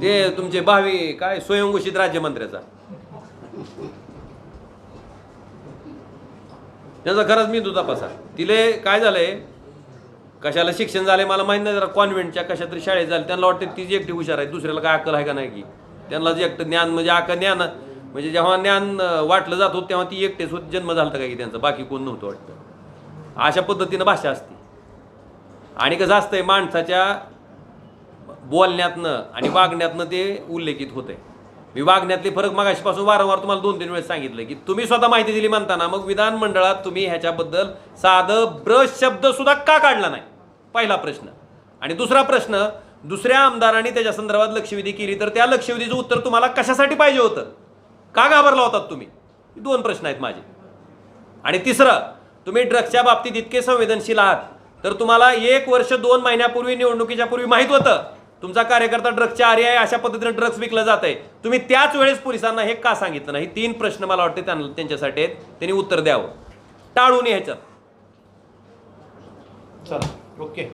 ते तुमचे भावी काय स्वयंघोषित राज्यमंत्र्याचा. त्याचा खरंच मी दुधा तपासा तिले काय झालंय? कशाला शिक्षण झालंय मला माहीत नाही जरा कॉन्व्हेंटच्या कशा तरी शाळेत झाले. त्यांना वाटतं तीच एकटी हुशार आहे दुसऱ्याला काय अक्कल आहे का नाही की? त्यांना जे एकटं ज्ञान म्हणजे अक्कल ज्ञान म्हणजे जेव्हा ज्ञान वाटलं जात होतं तेव्हा ती एकटेच होत जन्म झाला का की त्यांचा बाकी कोण नव्हतं वाटतं. अशा पद्धतीनं भाषा असते. आणि कसं असतंय माणसाच्या बोलण्यातनं आणि वागण्यातनं ते उल्लेखित होते मी वागण्यातले फरक मगाशीपासून वारंवार तुम्हाला दोन तीन वेळेस सांगितलं की तुम्ही स्वतः माहिती दिली म्हणताना मग विधानमंडळात तुम्ही ह्याच्याबद्दल साधं ब्रश शब्द सुद्धा का काढला नाही? पहिला प्रश्न. आणि दुसरा प्रश्न दुसऱ्या आमदारांनी त्याच्या संदर्भात लक्षवेधी केली तर त्या लक्षवेधीचं उत्तर तुम्हाला कशासाठी पाहिजे होतं? का घाबरला होतात तुम्ही? दोन प्रश्न आहेत माझे. आणि तिसरं तुम्ही ड्रग्सच्या बाबतीत इतके संवेदनशील आहात तर तुम्हाला एक वर्ष दोन महिन्यापूर्वी निवडणुकीच्या पूर्वी माहीत होतं तुमचा कार्यकर्ता ड्रग्सच्या आर्य आहे अशा पद्धतीने ड्रग्स विकलं जात आहे तुम्ही त्याच वेळेस पोलिसांना हे का सांगितलं नाही? तीन प्रश्न मला वाटते त्यांना त्यांच्यासाठी आहेत. त्यांनी उत्तर द्यावं. टाळून ह्याच्यात. चला ओके.